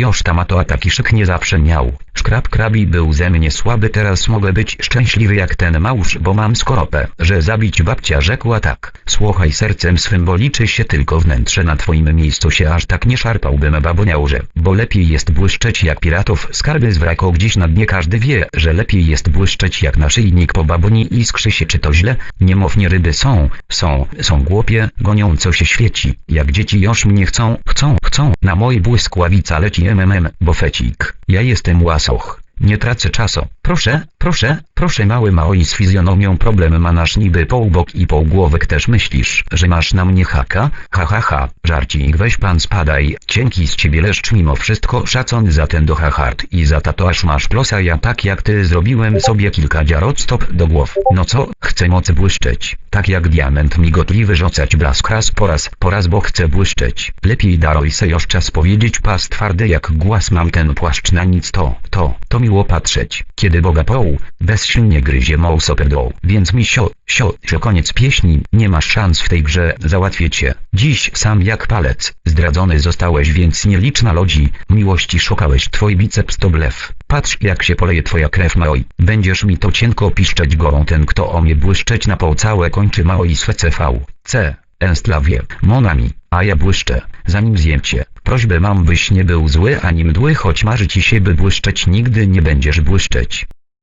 Joż tamato a taki szyk nie zawsze miał. Szkrab krabi był ze mnie słaby teraz mogę być szczęśliwy jak ten małż bo mam skoropę, że zabić babcia rzekła tak. Słuchaj sercem swym bo liczy się tylko wnętrze na twoim miejscu się aż tak nie szarpałbym baboniałże, bo lepiej jest błyszczeć jak piratów skarby z gdzieś na dnie każdy wie, że lepiej jest błyszczeć jak naszyjnik po baboni i skrzy się czy to źle, niemownie ryby są, są, są głupie, gonią co się świeci, jak dzieci już mnie chcą, chcą, chcą, na mojej błyskławica leci MMM, bo fecik, ja jestem łasoch. Nie tracę czasu. Proszę, proszę, proszę mały Maoi z fizjonomią problem ma nasz niby półbok i półgłowek też myślisz, że masz na mnie haka? Ha ha ha, żarcik weź pan spadaj, cienki z ciebie leszcz mimo wszystko szacun za ten do hahart i za tatuaż masz plosa ja tak jak ty zrobiłem sobie kilka dziarot stop do głow. No co, chcę mocy błyszczeć, tak jak diament migotliwy rzucać blask raz po raz, po raz bo chcę błyszczeć. Lepiej daruj se już czas powiedzieć pas twardy jak głaz mam ten płaszcz na nic to, to, to miło patrzeć, kiedy Boga poł, bezsilnie gryzie mą soperdą, więc mi sio, sio, koniec pieśni, nie masz szans w tej grze, załatwię cię, dziś sam jak palec, zdradzony zostałeś więc nieliczna lodzi, miłości szukałeś twój biceps to blef, patrz jak się poleje twoja krew Maoi, będziesz mi to cienko piszczeć gorą ten kto o mnie błyszczeć na pół całe kończy Maoi swe CV, C. Enstlawie, Monami, a ja błyszczę, zanim zjem cię. Prośbę mam byś nie był zły ani mdły choć marzy ci się by błyszczeć nigdy nie będziesz błyszczeć.